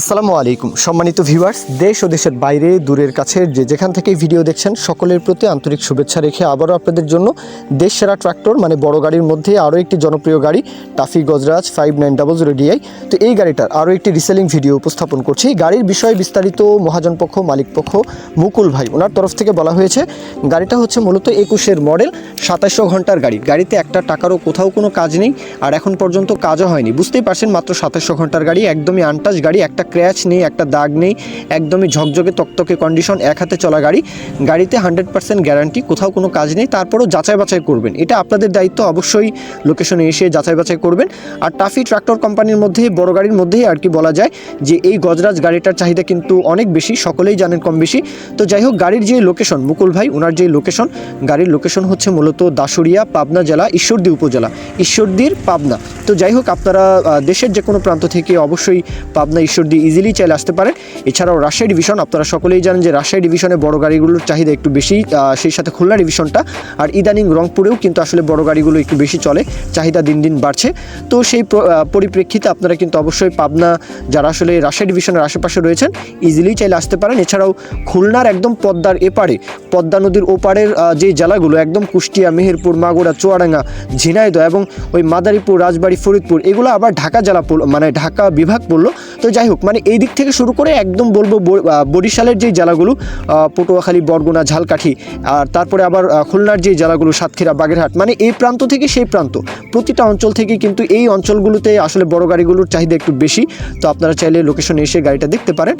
আসসালামু আলাইকুম। সম্মানিত ভিউয়ার্স, দেশ ও দেশের বাইরে, দূরের কাছের যে যেখান থেকে ভিডিও দেখছেন, সকলের প্রতি আন্তরিক শুভেচ্ছা রেখে আবারও আপনাদের জন্য দেশ সেরা ট্রাক্টর মানে বড় গাড়ির মধ্যে আরও একটি জনপ্রিয় গাড়ি TAFE Gajraj five nine double zero DI তো এই গাড়িটার আরও একটি রিসেলিং ভিডিও উপস্থাপন করছি। গাড়ির বিষয়ে বিস্তারিত মহাজন পক্ষ, মালিক পক্ষ, মুকুল ভাই, ওনার তরফ থেকে বলা হয়েছে, গাড়িটা হচ্ছে মূলত একুশের মডেল, সাতাশশো ঘণ্টার গাড়ি। গাড়িতে একটা টাকারও কোথাও কোনো কাজ নেই, আর এখন পর্যন্ত কাজও হয়নি। বুঝতেই পারছেন, মাত্র সাতাশশো ঘণ্টার গাড়ি, একদমই আনটাচ গাড়ি, একটা ক্র্যাচ নেই, একটা দাগ নেই, একদমই ঝকঝকে তকতকে কন্ডিশন এক হাতে চলা গাড়ি। গাড়িতে হান্ড্রেড পার্সেন্ট গ্যারান্টি কোথাও কোনো কাজ নেই, তারপরেও যাচাই বাছাই করবেন। এটা আপনাদের দায়িত্ব, অবশ্যই লোকেশনে এসে যাচাই বাছাই করবেন। আর টাফি ট্রাক্টর কোম্পানির মধ্যে বড় গাড়ির মধ্যেই আর কি বলা যায় যে এই গজরাজ গাড়িটার চাহিদা কিন্তু অনেক বেশি, সকলেই জানেন কম বেশি। তো যাই হোক, গাড়ির যে লোকেশন মুকুল ভাই ওনার যে লোকেশন গাড়ির লোকেশন হচ্ছে মূলত দাসুরিয়া পাবনা জেলা, ঈশ্বরদী উপজেলা, ঈশ্বরদীর পাবনা। তো যাই হোক, আপনারা দেশের যে কোনো প্রান্ত থেকে অবশ্যই পাবনা, ঈশ্বরদী ইজিলি চাইলে আসতে পারেন। এছাড়াও রাজশাহী ডিভিশন আপনারা সকলেই জানেন যে রাজশাহী ডিভিশনে বড় গাড়িগুলোর চাহিদা একটু বেশি সেই সাথে খুলনা ডিভিশনটা আর ইদানিং রংপুরেও কিন্তু আসলে বড় গাড়িগুলো একটু বেশি চলে, চাহিদা দিন দিন বাড়ছে। তো সেই পরিপ্রেক্ষিতে আপনারা কিন্তু অবশ্যই পাবনা, যারা আসলে রাজশাহী ডিভিশনের আশেপাশে রয়েছেন ইজিলি চাইলে আসতে পারেন। এছাড়াও খুলনার একদম পদ্মার এপারে, পদ্মা নদীর ওপারের যে জেলাগুলো, একদম কুষ্টিয়া, মেহেরপুর, মাগুরা, চুয়াডাঙ্গা, ঝিনাইদহ এবং ওই মাদারীপুর, রাজবাড়ি, ফরিদপুর, এগুলো আবার ঢাকা জেলা মানে ঢাকা বিভাগ পড়ল। তো যাই হোক মানে এই দিক থেকে শুরু করে একদম বলব বরিশালের যে জেলাগুলো পটুয়াখালী, বরগুনা, ঝালকাঠি, আর তারপরে আবার খুলনার যে জেলাগুলো, সাতক্ষীরা, বাগেরহাট মানে এই প্রান্ত থেকে সেই প্রান্ত। প্রতিটা অঞ্চল থেকে কিন্তু এই অঞ্চলগুলোতে আসলে বড় গাড়িগুলোর চাহিদা একটু বেশি। তো আপনারা চাইলে লোকেশনে এসে গাড়িটা দেখতে পারেন।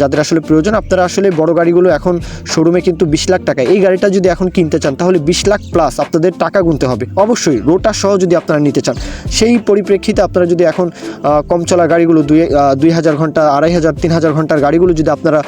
যাদের আসলে প্রয়োজন, আপনারা আসলে বড় গাড়িগুলো এখন শোরুমে কিন্তু বিশ লাখ টাকা এই গাড়িটা যদি এখন কিনতে চান, তাহলে বিশ লাখ প্লাস আপনাদের টাকা গুনতে হবে। অবশ্যই রোটার সহ যদি আপনারা নিতে চান, সেই পরিপ্রেক্ষিতে আপনারা যদি এখন কম চলা গাড়িগুলো দুই দুই হাজার ঘণ্টা, আড়াই হাজার, তিন হাজার ঘণ্টার গাড়িগুলো যদি আপনারা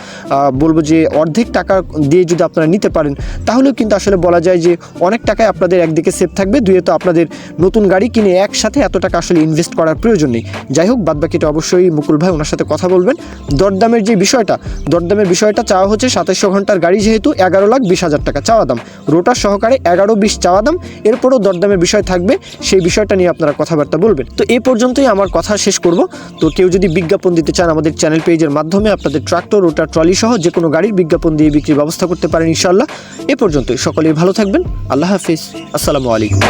বলব যে অর্ধেক টাকা দিয়ে যদি আপনারা নিতে পারেন, তাহলেও কিন্তু আসলে বলা যায় যে অনেক টাকায় আপনাদের একদিকে সেভ থাকবে দুয়ে তো আপনাদের নতুন গাড়ি কিনে একসাথে এত টাকা আসলে ইনভেস্ট করার প্রয়োজন নেই। যাই হোক, বাদবাকিটা অবশ্যই মুকুল ভাই ওনার সাথে কথা বলবেন। দরদামের যে বিষয়টা, দরদামের বিষয়টা চাওয়া হচ্ছে সাতাশশো ঘণ্টার গাড়ি যেহেতু এগারো লাখ বিশ হাজার টাকা চাওয়া দাম। রোটার সহকারে এগারো বিশ চাওয়া দাম, এরপরও দরদামের বিষয় থাকবে, সেই বিষয়টা নিয়ে আপনারা কথাবার্তা বলবেন। তো এই পর্যন্তই আমার কথা শেষ করব। তো কেউ যদি বিজ্ঞাপন দিতে চান আমাদের চ্যানেল পেজের মাধ্যমে আপনাদের ট্রাক্টর রোটার ট্রলি সহ যে কোনো গাড়ির বিজ্ঞাপন দিয়ে বিক্রির ব্যবস্থা করতে পারেন ইনশাল্লাহ এ পর্যন্তই। সকলেই ভালো থাকবেন। আল্লাহ হাফিজ। আসসালামু আলাইকুম।